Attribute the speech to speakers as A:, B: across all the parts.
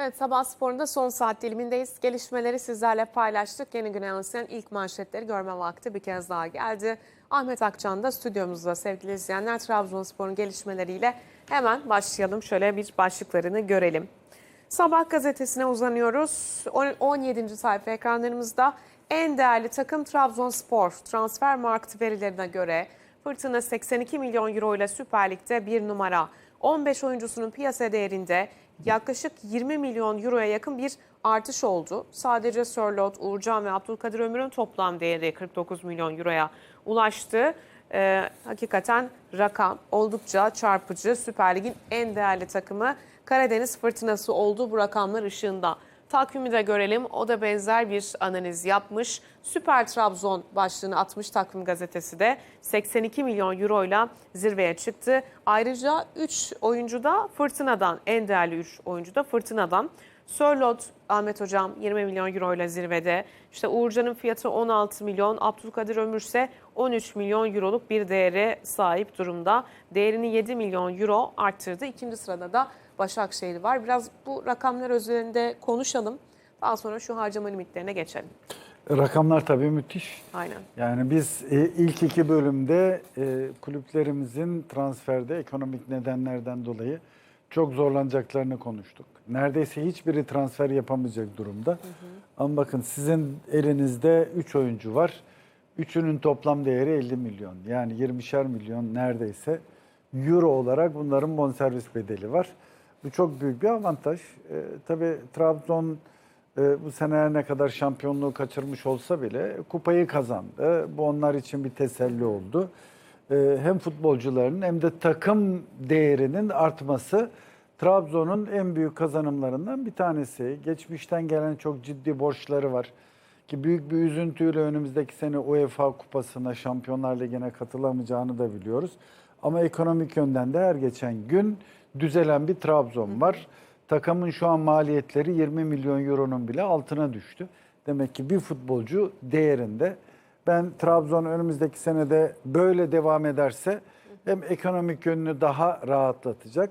A: Evet Sabah Spor'un da son saat dilimindeyiz. Gelişmeleri sizlerle paylaştık. Yeni güne yansıyan ilk manşetleri görme vakti bir kez daha geldi. Ahmet Akçan da stüdyomuzda sevgili izleyenler Trabzonspor'un gelişmeleriyle hemen başlayalım. Şöyle bir başlıklarını görelim. Sabah gazetesine uzanıyoruz. On- 17. sayfa ekranlarımızda en değerli takım Trabzonspor. Transfer market verilerine göre Fırtına 82 milyon euro ile Süper Lig'de bir numara. 15 oyuncusunun piyasa değerinde yaklaşık 20 milyon euroya yakın bir artış oldu. Sadece Sörlot, Uğurcan ve Abdülkadir Ömür'ün toplam değeri 49 milyon euroya ulaştı. Ee, hakikaten rakam oldukça çarpıcı. Süper Lig'in en değerli takımı Karadeniz Fırtınası oldu bu rakamlar ışığında. Takvimi de görelim. O da benzer bir analiz yapmış. Süper Trabzon başlığını atmış takvim gazetesi de 82 milyon euro ile zirveye çıktı. Ayrıca 3 oyuncu da Fırtına'dan, en değerli 3 oyuncu da Fırtına'dan. Sörlot Ahmet Hocam 20 milyon euro ile zirvede. İşte Uğurcan'ın fiyatı 16 milyon, Abdülkadir Ömür ise 13 milyon euroluk bir değere sahip durumda. Değerini 7 milyon euro arttırdı. İkinci sırada da Başakşehir var. Biraz bu rakamlar üzerinde konuşalım. Daha sonra şu harcama limitlerine geçelim.
B: Rakamlar tabii müthiş.
A: Aynen.
B: Yani biz e, ilk iki bölümde e, kulüplerimizin transferde ekonomik nedenlerden dolayı çok zorlanacaklarını konuştuk. Neredeyse hiçbiri transfer yapamayacak durumda. Ama bakın sizin elinizde 3 oyuncu var. Üçünün toplam değeri 50 milyon. Yani 20'şer milyon neredeyse euro olarak bunların bonservis bedeli var. Bu çok büyük bir avantaj. E, tabii Trabzon e, bu sene ne kadar şampiyonluğu kaçırmış olsa bile kupayı kazandı. Bu onlar için bir teselli oldu. E, hem futbolcuların hem de takım değerinin artması Trabzon'un en büyük kazanımlarından bir tanesi. Geçmişten gelen çok ciddi borçları var. Ki büyük bir üzüntüyle önümüzdeki sene UEFA Kupası'na, Şampiyonlar Ligi'ne katılamayacağını da biliyoruz. Ama ekonomik yönden de her geçen gün düzelen bir Trabzon var. Takımın şu an maliyetleri 20 milyon euronun bile altına düştü. Demek ki bir futbolcu değerinde. Ben Trabzon önümüzdeki senede böyle devam ederse hem ekonomik yönünü daha rahatlatacak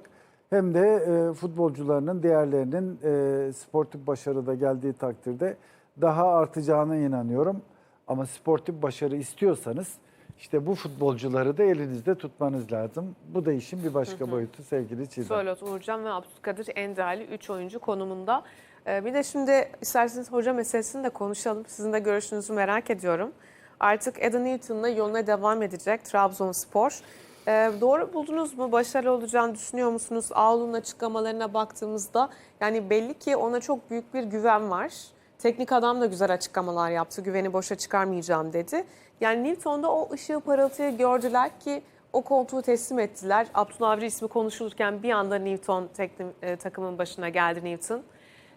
B: hem de e, futbolcularının değerlerinin e, sportif başarıda geldiği takdirde daha artacağına inanıyorum. Ama sportif başarı istiyorsanız işte bu futbolcuları da elinizde tutmanız lazım. Bu da işin bir başka boyutu sevgili Çiğdem.
A: Sörlot, Uğurcan ve Abdülkadir en değerli 3 oyuncu konumunda. Ee, Bir de şimdi isterseniz hoca meselesini de konuşalım. Sizin de görüşünüzü merak ediyorum. Artık Adam Newton'la yoluna devam edecek Trabzonspor. Ee, doğru buldunuz mu? Başarılı olacağını düşünüyor musunuz? Ağol'un açıklamalarına baktığımızda yani belli ki ona çok büyük bir güven var. Teknik adam da güzel açıklamalar yaptı. Güveni boşa çıkarmayacağım dedi. Yani Newton'da o ışığı parıltıyı gördüler ki o koltuğu teslim ettiler. Abdullah Avcı ismi konuşulurken bir anda Newton teknik, e, takımın başına geldi Newton.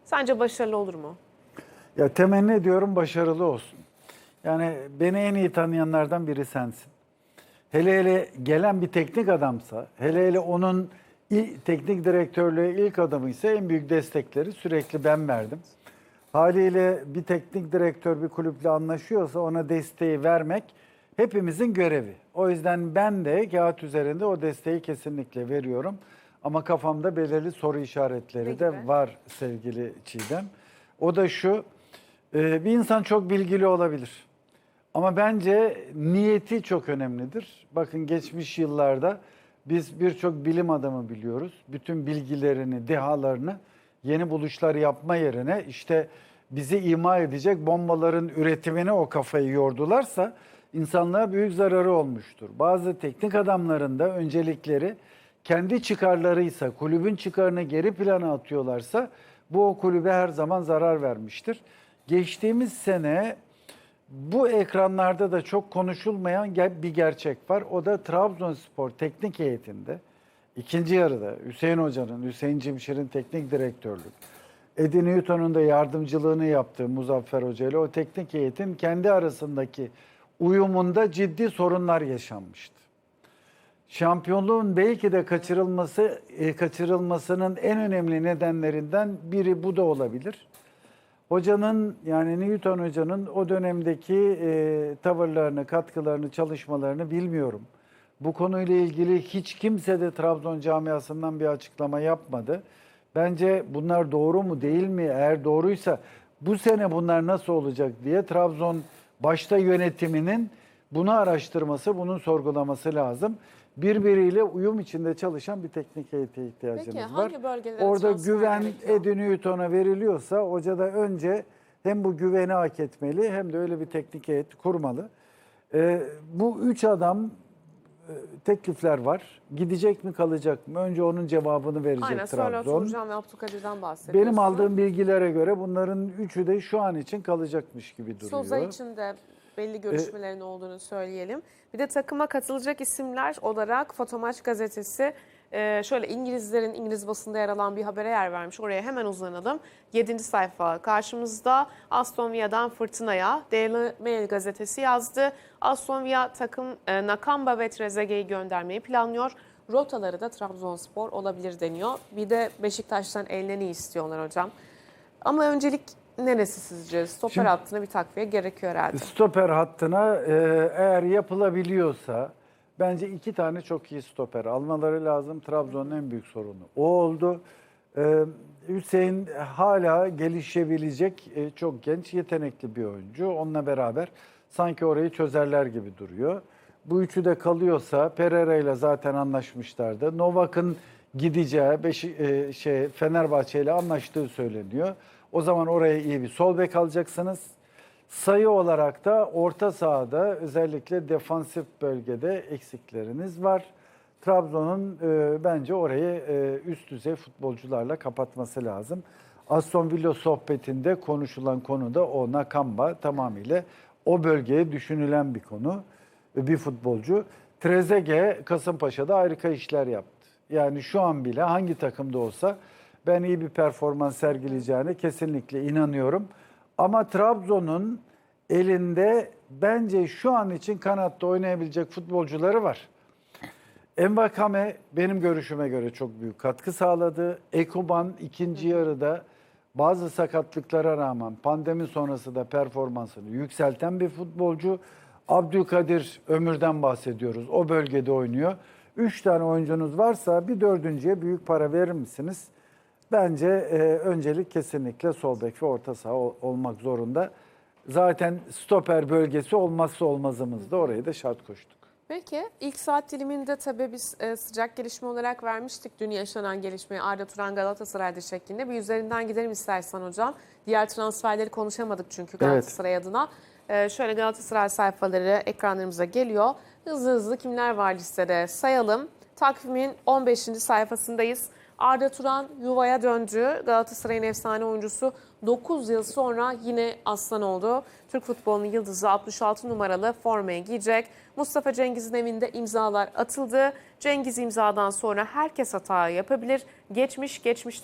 A: Sence başarılı olur mu?
B: Ya temenni ediyorum başarılı olsun. Yani beni en iyi tanıyanlardan biri sensin. Hele hele gelen bir teknik adamsa, hele hele onun teknik direktörlüğe ilk adamıysa en büyük destekleri sürekli ben verdim. Haliyle bir teknik direktör bir kulüple anlaşıyorsa ona desteği vermek hepimizin görevi. O yüzden ben de kağıt üzerinde o desteği kesinlikle veriyorum. Ama kafamda belirli soru işaretleri
A: Ne
B: de
A: gibi?
B: var sevgili Çiğdem. O da şu, e, bir insan çok bilgili olabilir. Ama bence niyeti çok önemlidir. Bakın geçmiş yıllarda biz birçok bilim adamı biliyoruz. Bütün bilgilerini, dehalarını yeni buluşlar yapma yerine işte bizi ima edecek bombaların üretimine o kafayı yordularsa insanlığa büyük zararı olmuştur. Bazı teknik adamların da öncelikleri kendi çıkarlarıysa, kulübün çıkarını geri plana atıyorlarsa bu o kulübe her zaman zarar vermiştir. Geçtiğimiz sene bu ekranlarda da çok konuşulmayan bir gerçek var. O da Trabzonspor teknik heyetinde ikinci yarıda Hüseyin Hoca'nın, Hüseyin Cimşir'in teknik direktörlük, Eddie Newton'un da yardımcılığını yaptığı Muzaffer Hoca ile o teknik heyetin kendi arasındaki uyumunda ciddi sorunlar yaşanmıştı. Şampiyonluğun belki de kaçırılması e, kaçırılmasının en önemli nedenlerinden biri bu da olabilir. Hocanın yani Newton Hoca'nın o dönemdeki e, tavırlarını, katkılarını, çalışmalarını bilmiyorum. Bu konuyla ilgili hiç kimse de Trabzon camiasından bir açıklama yapmadı. Bence bunlar doğru mu değil mi? Eğer doğruysa bu sene bunlar nasıl olacak diye Trabzon başta yönetiminin bunu araştırması, bunun sorgulaması lazım. Birbiriyle uyum içinde çalışan bir teknik heyete ihtiyacınız
A: Peki,
B: var.
A: hangi bölgelere
B: Orada güven? Edin Newton'a veriliyorsa hocada önce hem bu güveni hak etmeli hem de öyle bir teknik heyet kurmalı. Ee, bu üç adam teklifler var. Gidecek mi kalacak mı? Önce onun cevabını verecek
A: Aynen sonra
B: Trabzon.
A: Turcan ve Abdülkadir'den bahsediyorsun.
B: Benim aldığım bilgilere göre bunların üçü de şu an için kalacakmış gibi duruyor.
A: Souza için de belli görüşmelerin olduğunu söyleyelim. Bir de takıma katılacak isimler olarak Fotomaç gazetesi e, şöyle İngilizlerin İngiliz basında yer alan bir habere yer vermiş. Oraya hemen uzanalım. 7. sayfa karşımızda Aston Villa'dan Fırtına'ya Daily Mail gazetesi yazdı. Aston Villa takım e, Nakamba ve Trezeguet'i göndermeyi planlıyor. Rotaları da Trabzonspor olabilir deniyor. Bir de Beşiktaş'tan Elneni istiyorlar hocam. Ama öncelik neresi sizce? Stoper
B: Şimdi-
A: hattına bir takviye gerekiyor herhalde.
B: Stoper hattına e, eğer yapılabiliyorsa bence iki tane çok iyi stoper almaları lazım. Trabzon'un en büyük sorunu o oldu. E, Hüseyin hala gelişebilecek e, çok genç, yetenekli bir oyuncu. Onunla beraber sanki orayı çözerler gibi duruyor. Bu üçü de kalıyorsa Pereira ile zaten anlaşmışlardı. Novak'ın gideceği Beşi, e, şey Fenerbahçe ile anlaştığı söyleniyor. O zaman oraya iyi bir sol bek alacaksınız. Sayı olarak da orta sahada özellikle defansif bölgede eksikleriniz var. Trabzon'un e, bence orayı e, üst düzey futbolcularla kapatması lazım. Aston Villa sohbetinde konuşulan konu da o Nakamba tamamıyla o bölgeye düşünülen bir konu, e, bir futbolcu. Trezeguet Kasımpaşa'da harika işler yaptı. Yani şu an bile hangi takımda olsa ben iyi bir performans sergileyeceğine kesinlikle inanıyorum. Ama Trabzon'un elinde bence şu an için kanatta oynayabilecek futbolcuları var. Envakame benim görüşüme göre çok büyük katkı sağladı. Ekoban ikinci yarıda bazı sakatlıklara rağmen pandemi sonrası da performansını yükselten bir futbolcu. Abdülkadir Ömür'den bahsediyoruz. O bölgede oynuyor. Üç tane oyuncunuz varsa bir dördüncüye büyük para verir misiniz? Bence e, öncelik kesinlikle sol bek ve orta saha ol- olmak zorunda. Zaten stoper bölgesi olmazsa olmazımızdı. Orayı da şart koştuk.
A: Peki ilk saat diliminde tabii biz e, sıcak gelişme olarak vermiştik dün yaşanan gelişmeyi Arda Turan Galatasaray'da şeklinde. Bir üzerinden gidelim istersen hocam. Diğer transferleri konuşamadık çünkü Galatasaray adına. E, şöyle Galatasaray sayfaları ekranlarımıza geliyor. Hızlı hızlı kimler var listede sayalım. Takvimin 15. sayfasındayız. Arda Turan yuvaya döndü. Galatasaray'ın efsane oyuncusu 9 yıl sonra yine aslan oldu. Türk futbolunun yıldızı 66 numaralı formayı giyecek. Mustafa Cengiz'in evinde imzalar atıldı. Cengiz imzadan sonra herkes hata yapabilir. Geçmiş geçmişte